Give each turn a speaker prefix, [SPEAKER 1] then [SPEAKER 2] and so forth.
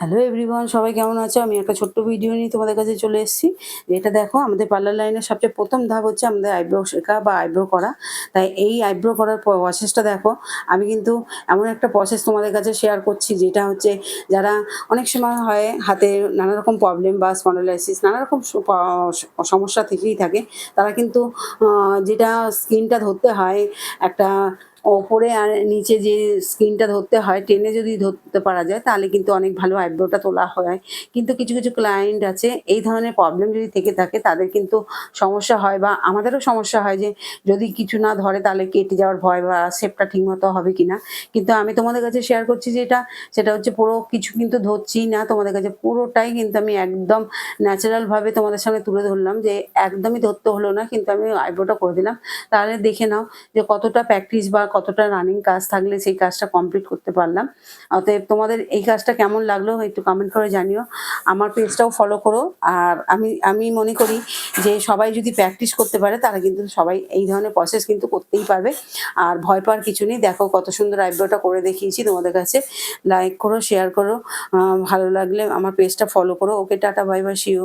[SPEAKER 1] Hello everyone সবাই কেমন আছো? আমি একটা ছোট্ট ভিডিও নিয়ে তোমাদের কাছে চলে এসেছি। এটা দেখো, আমাদের পার্লার লাইনের সবচেয়ে প্রথম ধাপ হচ্ছে আমাদের আইব্রো শেখা বা আইব্রো করা। তাই এই আইব্রো করার প্রসেসটা দেখো, আমি কিন্তু এমন একটা প্রসেস তোমাদের কাছে শেয়ার করছি, যেটা হচ্ছে যারা অনেক সময় হয় হাতে নানা রকম প্রবলেম বা স্পন্ডোলাইসিস নানা রকম সমস্যা থেকেই থাকে, তারা কিন্তু যেটা স্কিনটা ধরতে হয়, একটা ওপরে আর নিচে যে স্কিনটা ধরতে হয়, টেনে যদি ধরতে পারা যায়, তাহলে কিন্তু অনেক ভালো আইব্রোটা তোলা হয়। কিন্তু কিছু কিছু ক্লায়েন্ট আছে, এই ধরনের প্রবলেম যদি থেকে থাকে, তাদের কিন্তু সমস্যা হয় বা আমাদেরও সমস্যা হয় যে, যদি কিছু না ধরে তাহলে কেটে যাওয়ার ভয় বা শেপটা ঠিকমতো হবে কি না কিন্তু আমি তোমাদের কাছে শেয়ার করছি যেটা সেটা হচ্ছে পুরো কিছু কিন্তু ধরছি না। তোমাদের কাছে পুরোটাই কিন্তু আমি একদম ন্যাচারালভাবে তোমাদের সামনে তুলে ধরলাম যে, একদমই ধরতে হলো না, কিন্তু আমি আইব্রোটা করে দিলাম। তাহলে দেখে নাও যে কতটা প্র্যাকটিস বা কতটা রানিং কাজ থাকলে সেই কাজটা কমপ্লিট করতে পারলাম। অতএব তোমাদের এই কাজটা কেমন লাগল একটু কমেন্ট করে জানিও। আমার পেজটাও ফলো করো। আর আমি আমি মনে করি যে সবাই যদি প্র্যাকটিস করতে পারে, তারা কিন্তু সবাই এই ধরনের প্রসেস কিন্তু করতেই পারবে। আর ভয় পাওয়ার কিছু নেই। দেখো কত সুন্দর আইব্রোটা করে দেখিয়েছি তোমাদের কাছে। লাইক করো শেয়ার করো। ভালো লাগলে আমার পেজটা ফলো করো। Okay tata bye bye শিও